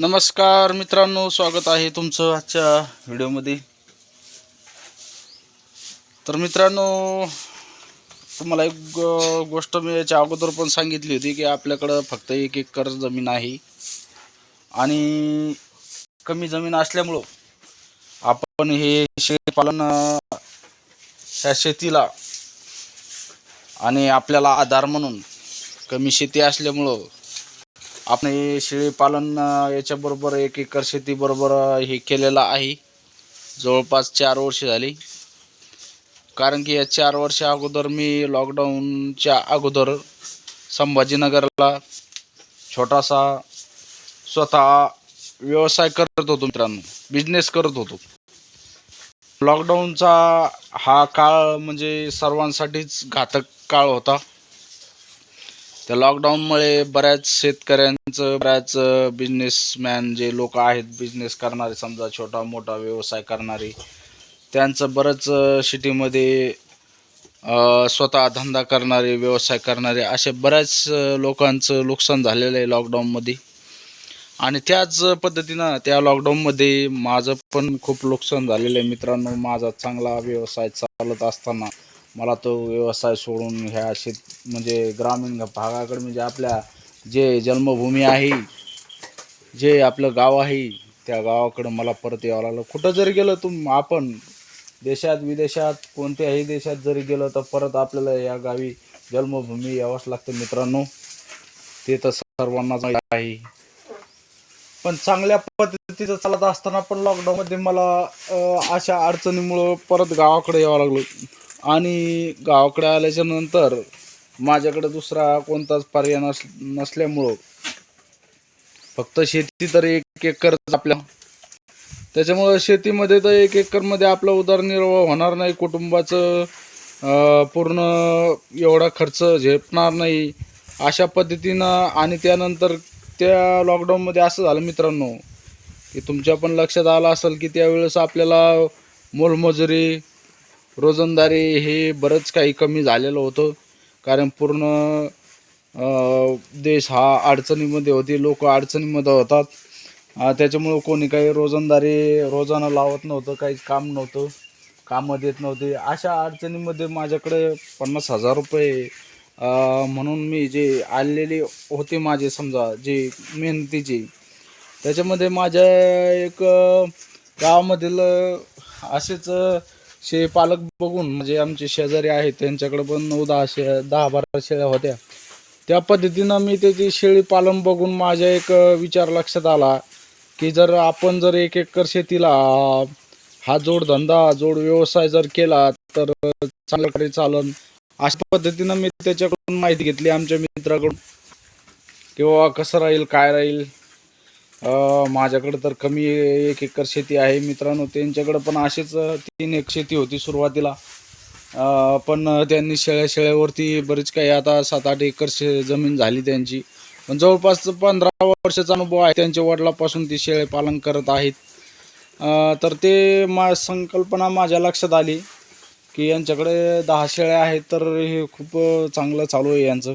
नमस्कार मित्रांनो स्वागत आहे तुमचं आजच्या व्हिडिओमध्ये. तर मित्रांनो तुम्हाला एक गोष्ट मी याच्या अगोदर पण सांगितली होती की आपल्याकडं फक्त एक एकर जमीन आहे. आणि कमी जमीन असल्यामुळं आपण हे शेळीपालन ह्या शेतीला आणि आपल्याला आधार म्हणून कमी शेती असल्यामुळं आपण हे शेळीपालन याच्याबरोबर एक एकर शेतीबरोबर हे केलेलं आहे. जवळपास चार वर्ष झाली. कारण की या चार वर्षा अगोदर मी लॉकडाऊनच्या अगोदर संभाजीनगरला छोटासा स्वतः व्यवसाय करत होतो मित्रांनो. बिझनेस करत होतो. लॉकडाऊनचा हा काळ म्हणजे सर्वांसाठीच घातक काळ होता. त्या लॉकडाऊनमुळे बऱ्याच शेतकऱ्यांचं बऱ्याच बिझनेसमॅन जे लोक आहेत बिझनेस करणारे समजा छोटा मोठा व्यवसाय करणारे त्यांचं बरंच सिटीमध्ये स्वतः धंदा करणारे व्यवसाय करणारे असे बऱ्याच लोकांचं नुकसान झालेलं आहे लॉकडाऊनमध्ये आणि त्याच पद्धतीनं त्या लॉकडाऊनमध्ये माझं पण खूप नुकसान झालेलं आहे मित्रांनो. माझा चांगला व्यवसाय चालत असताना मला तो व्यवसाय सोडून ह्या शेत म्हणजे ग्रामीण भागाकडे म्हणजे आपल्या जे जन्मभूमी आहे जे आपलं गाव आहे त्या गावाकडं मला परत यावं लागलं. कुठं जरी गेलं तुम आपण देशात विदेशात कोणत्याही देशात जरी गेलं तर परत आपल्याला या गावी जन्मभूमी यावंच लागतं मित्रांनो. ते तर सर्वांनाच आहे. पण चांगल्या पद्धतीचं चालत असताना पण लॉकडाऊनमध्ये मला अशा अडचणीमुळं परत गावाकडे यावं लागलं. आणि गावाकडे आल्याच्यानंतर माझ्याकडे दुसरा कोणताच पर्याय नस नसल्यामुळं फक्त शेती तर एक एकरच आपल्या. त्याच्यामुळं शेतीमध्ये तर एक एकरमध्ये आपला उदरनिर्वाह होणार नाही कुटुंबाचं पूर्ण एवढा खर्च झेपणार नाही. अशा पद्धतीनं आणि त्यानंतर त्या लॉकडाऊनमध्ये असं झालं मित्रांनो की तुमच्या पण लक्षात आलं असेल की त्यावेळेस आपल्याला मोलमजुरी रोजंदारी हे बरंच काही कमी झालेलं होतं. कारण पूर्ण देश हा अडचणीमध्ये होती. लोक अडचणीमध्ये होतात. त्याच्यामुळं कोणी काही रोजंदारी रोजानं लावत नव्हतं. काही काम नव्हतं. कामं देत नव्हते. अशा अडचणीमध्ये माझ्याकडे पन्नास हजार रुपये म्हणून मी जे आलेले होते माझे समजा जे मेहनतीचे. त्याच्यामध्ये माझ्या एक गावामधील असेच शे पालक बघून म्हणजे आमचे शेजारी आहेत त्यांच्याकडे पण नऊ दहा शे दहा बारा शेळ्या होत्या. त्या पद्धतीनं मी त्याची शेळी पालन बघून माझ्या एक विचार लक्षात आला की जर आपण जर एक एकर शेतीला हा जोडधंदा जोड व्यवसाय जर केला तर चांगल्या प्रकारे चालन. अशा पद्धतीनं मी त्याच्याकडून माहिती घेतली आमच्या मित्राकडून. किंवा कसं राहील काय राहील? माझ्याकडं तर कमी एक एकर शेती आहे. मित्रांनो त्यांच्याकडं पण अशीच तीन एक शेती होती सुरुवातीला. पण त्यांनी शेळ्या शेळ्यावरती बरीच काही आता सात आठ एकर शे जमीन झाली त्यांची. पण जवळपास पंधरा वर्षाचा अनुभव आहे. त्यांच्या वडिलापासून ती शेळे पालन करत आहेत. तर ते मा संकल्पना माझ्या लक्षात आली की यांच्याकडे दहा शेळ्या आहेत तर हे खूप चांगलं चालू आहे यांचं.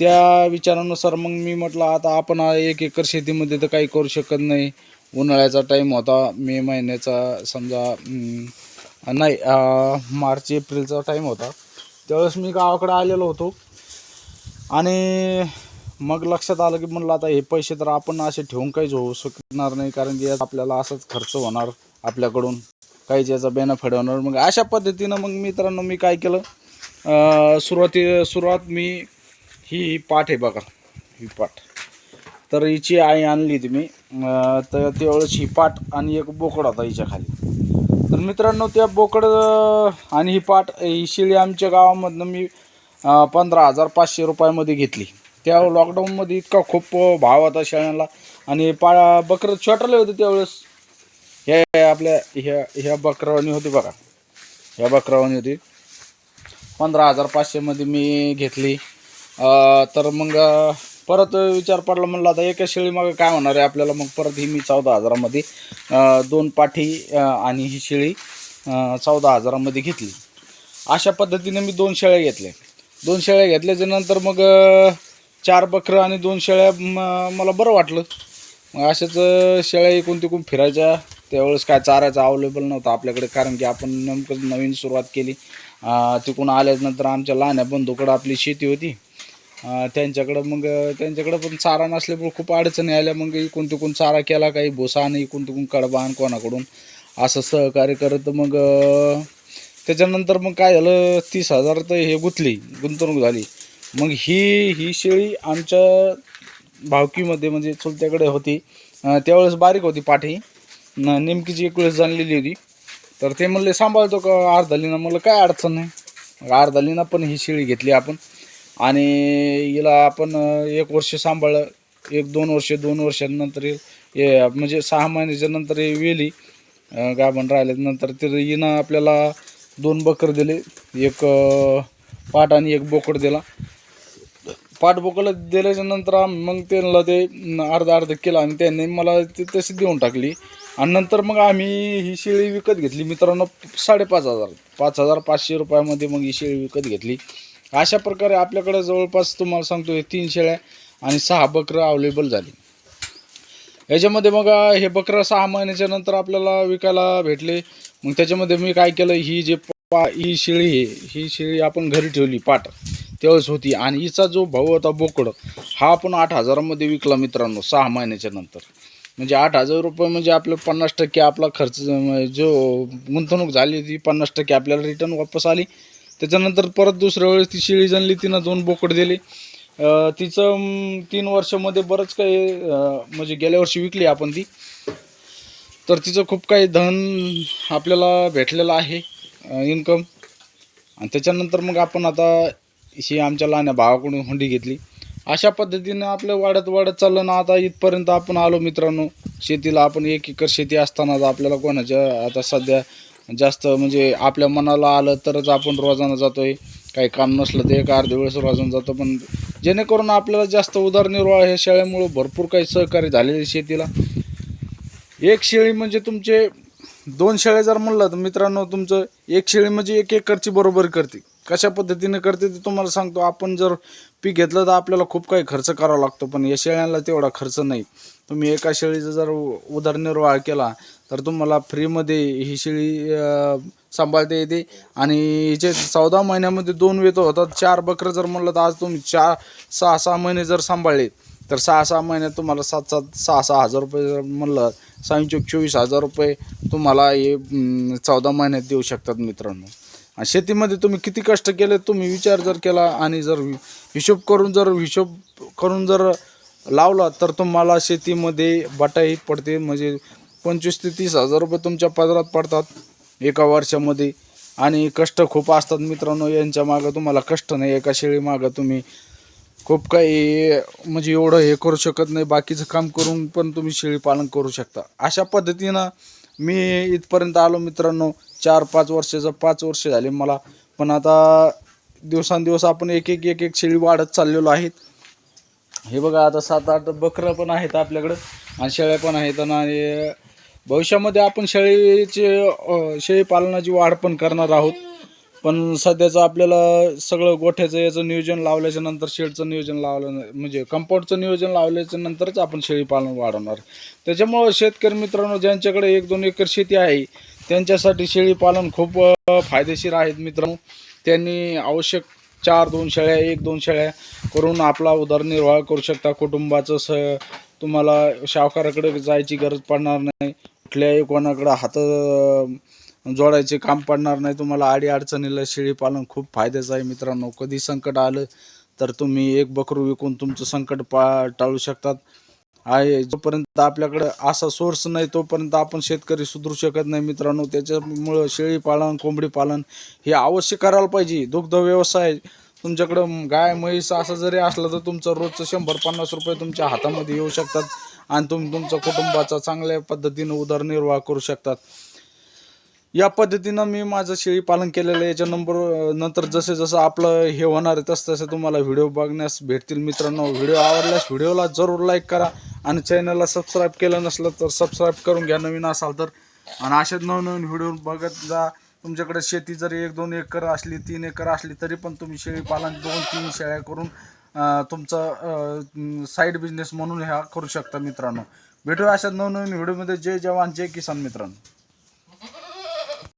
त्या विचारानुसार मग मी म्हटलं आता आपण एक एकर शेतीमध्ये तर काही करू शकत नाही. उन्हाळ्याचा टाईम होता मे महिन्याचा समजा नाही मार्च एप्रिलचा टाईम होता. त्यावेळेस मी गावाकडे आलेलो होतो. आणि मग लक्षात आलं की म्हणलं आता हे पैसे तर आपण असे ठेवून काहीच होऊ शकणार नाही कारण की आपल्याला असंच खर्च होणार आपल्याकडून. काहीच याचा बेनिफिट होणार. मग अशा पद्धतीनं मग मित्रांनो मी काय केलं? सुरुवाती सुरुवात मी ही पाठ आहे बघा ही पाठ. तर हिची आई आणली तुम्ही तर त्यावेळेस ही पाठ आणि एक बोकड होता हिच्या खाली. तर मित्रांनो त्या बोकड आणि ही पाठ ही शिळी आमच्या गावामधनं मी पंधरा हजार पाचशे रुपयामध्ये घेतली. त्या लॉकडाऊनमध्ये इतका खूप भाव होता शेळ्यांना आणि पा बकरं छोटाले होते त्यावेळेस. हे आपल्या ह्या ह्या बकरावानी होती बघा. ह्या बकरावानी होती. पंधरा हजार पाचशेमध्ये मी घेतली. तर मग परत विचार पडला म्हणलं आता एका शेळी मग काय होणार आहे आपल्याला? मग परत ही मी चौदा हजारामध्ये दोन पाठी आणि ही शेळी चौदा हजारामध्ये घेतली. अशा पद्धतीने मी दोन शेळ्या घेतल्या. दोन शेळ्या घेतल्याच्या नंतर मग चार बकरं आणि दोन शेळ्या मला बरं वाटलं. मग अशाच शेळ्या इकून तिकून फिरायच्या. त्यावेळेस काय चारायचं अवेलेबल नव्हतं आपल्याकडे कारण की आपण नेमकं नवीन सुरुवात केली. तिकून आल्यानंतर आमच्या लहान्या बंधूकडं आपली शेती होती. त्यांच्याकडं मग त्यांच्याकडं पण चारा नसल्यामुळे खूप अडचणी आल्या मग इकून तिकून चारा केला काही भुसा आणि इकून तिकून कडबा आणि कोणाकडून असं सहकार्य करत मग त्याच्यानंतर मग काय झालं तीस हजार तर हे गुंतली गुंतवणूक झाली. मग ही ही शेळी आमच्या भावकीमध्ये म्हणजे चुलत्याकडे होती. त्यावेळेस बारीक होती पाठी. न नेमकीची एक वेळेस जाणलेली होती. तर ते म्हणले सांभाळतो का अर्धालीना? मला काय अडचण नाही. मग अर्धालीना पण ही शेळी घेतली आपण. आणि हिला आपण एक वर्ष सांभाळलं. एक दोन वर्ष दोन वर्षांनंतर हे- म्हणजे सहा महिन्याच्या नंतर हे वेली अं, गाभण राहिल्यानंतर तर हिनं आपल्याला दोन बकर दिले. एक पाट आणि एक बोकड दिला. पाट बोकडं दिल्याच्या नंतर मग त्यांना ते अर्धा अर्धा केला आणि त्यांनी मला ते तशी देऊन टाकली. आणि नंतर मग आम्ही ही शेळी विकत घेतली. मित्रांनो साडेपाच हजार पाच हजार पाचशे रुपयामध्ये मग ही शेळी विकत घेतली. अशा प्रकारे आपल्याकडे जवळपास तुम्हाला सांगतो हे तीन शेळ्या आणि सहा बकरं अवेलेबल झाली. याच्यामध्ये मग हे बकरं सहा महिन्याच्या नंतर आपल्याला विकायला भेटले. मग त्याच्यामध्ये मी काय केलं ही जे पा ही शेळी आहे ही शेळी आपण घरी ठेवली पाट. त्यावेळेस होती. आणि हिचा जो भाऊ होता बोकड हा आपण आठ हजारामध्ये विकला मित्रांनो सहा महिन्याच्या नंतर. म्हणजे आठ हजार रुपये म्हणजे आपलं पन्नास टक्के आपला खर्च म्हणजे जो गुंतवणूक झाली होती पन्नास टक्के आपल्याला रिटर्न वापस आली. त्याच्यानंतर परत दुसऱ्या वेळेस ती शेळी जणली तिनं दोन बोकड दिले. तिचं तीन वर्षामध्ये बरंच काही म्हणजे गेल्या वर्षी विकली आपण ती. तर तिचं खूप काही धन आपल्याला भेटलेलं आहे इन्कम आणि त्याच्यानंतर मग आपण आता ही आमच्या लहान्या भावाकडून हुंडी घेतली. अशा पद्धतीनं आपलं वाढत वाढत चाललं ना आता इथपर्यंत आपण आलो मित्रांनो. शेतीला आपण एक एकर शेती असताना आपल्याला कोणाच्या आता सध्या जास्त म्हणजे आपल्या मनाला आलं तरच आपण रोजानं जातो आहे काही काम नसलं तर एक अर्ध्या वेळेस रोजानं जातो. पण जेणेकरून आपल्याला जास्त उदरनिर्वाह ह्या शेळ्यामुळं भरपूर काही सहकार्य झालेले शेतीला. एक शेळी म्हणजे तुमचे दोन शेळ्या जर म्हणलं तर मित्रांनो तुमचं एक शेळी म्हणजे एक एकरची बरोबर करते. कशा पद्धतीने करते ते तुम्हाला सांगतो. आपण जर पीक घेतलं तर आपल्याला खूप काही खर्च करावा लागतो पण या शेळ्यांना तेवढा खर्च नाही. तुम्ही एका शेळीचा जर उ- उदरनिर्वाह केला तर तुम्हाला फ्रीमध्ये ही शेळी सांभाळता येते. आणि हिचे चौदा महिन्यामध्ये वेत वेतो होतात. चार बकरं जर म्हणलं तर आज तुम्ही चार सहा सहा महिने जर सांभाळले तर सहा सहा महिन्यात तुम्हाला सात सात सहा सहा हजार रुपये जर म्हणलं सायंचोक चोवीस हजार रुपये तुम्हाला हे चौदा महिन्यात देऊ शकतात मित्रांनो. आणि शेतीमध्ये तुम्ही किती कष्ट केले तुम्ही विचार जर केला आणि जर हिशोब करून जर हिशोब करून जर लावला तर तुम्हाला शेतीमध्ये बटाई पडते. म्हणजे पंचवीस ते तीस हजार रुपये तुमच्या पदरात पडतात एका वर्षामध्ये. आणि कष्ट खूप असतात मित्रांनो यांच्या मागं तुम्हाला कष्ट नाही एका शेळी मागं तुम्ही खूप काही म्हणजे एवढं हे करू शकत नाही बाकीचं काम करून पण तुम्ही शेळी पालन करू शकता. अशा पद्धतीनं मी इथपर्यंत आलो मित्रांनो चार पाच वर्षाचं पाच वर्ष झाले मला. पण आता दिवसांदिवस आपण एक एक एक एक शेळी वाढत चाललेलो आहेत. हे बघा आता सात आठ बकरं पण आहेत आपल्याकडं आणि शेळ्या पण आहेत आणि भविष्यामध्ये आपण शेळीचे शेळी पालनाची वाढ पण करणार आहोत. पण सध्याचं आपल्याला सगळं गोठ्याचं याचं नियोजन लावल्याच्या नंतर शेडचं नियोजन लावलं म्हणजे कंपाऊंडचं नियोजन लावल्याच्या नंतरच आपण शेळीपालन वाढवणार. त्याच्यामुळं शेतकरी मित्रांनो ज्यांच्याकडे एक दोन एकर शेती आहे त्यांच्यासाठी शेळीपालन खूप फायदेशीर आहेत मित्रांनो. त्यांनी आवश्यक चार दोन शेळ्या एक दोन शेळ्या करून आपला उदरनिर्वाह करू शकता. कुटुंबाचं स तुम्हाला सावकाराकडे जायची गरज पडणार नाही. कुठल्याही कोणाकडं हात जोडायचे काम पडणार नाही. तुम्हाला आडी अडचणीला शेळी पालन खूप फायद्याचं आहे मित्रांनो. कधी संकट आलं तर तुम्ही एक बकरू विकून तुमचं संकट पा टाळू शकतात. आहे जोपर्यंत आपल्याकडे असा सोर्स नाही तोपर्यंत आपण शेतकरी सुधरू शकत नाही मित्रांनो. त्याच्यामुळं शेळी पालन कोंबडी पालन हे अवश्य करायला पाहिजे. दुग्ध व्यवसाय तुमच्याकडं गाय म्हैस असं जरी असलं तर तुमचं रोजचं शंभर पन्नास रुपये तुमच्या हातामध्ये येऊ शकतात. आणि तुम्ही तुमच्या कुटुंबाचा चांगल्या पद्धतीनं उदरनिर्वाह करू शकतात. या पद्धतीनं मी माझं शेळी पालन केलेलं आहे. याच्या नंबर नंतर जसे जसं आपलं हे होणार आहे तसं तसं तुम्हाला व्हिडिओ बघण्यास भेटतील मित्रांनो. व्हिडिओ आवडल्यास व्हिडिओला जरूर लाईक करा आणि चॅनलला सबस्क्राईब केलं नसलं तर सबस्क्राईब करून घ्या. नवीन असाल तर. आणि असेच नवनवीन व्हिडिओ बघत जा. तुमच्याकडे शेती जरी एक दोन एकर असली तीन एकर असली तरी पण तुम्ही शेळी पालन दोन तीन शेळ्या करून तुमचं तुमचा साईड बिझनेस म्हणून ह्या करू शकता मित्रांनो. भेटूया अशा नवनवीन व्हिडिओमध्ये. जय जवान जय किसान मित्रांनो.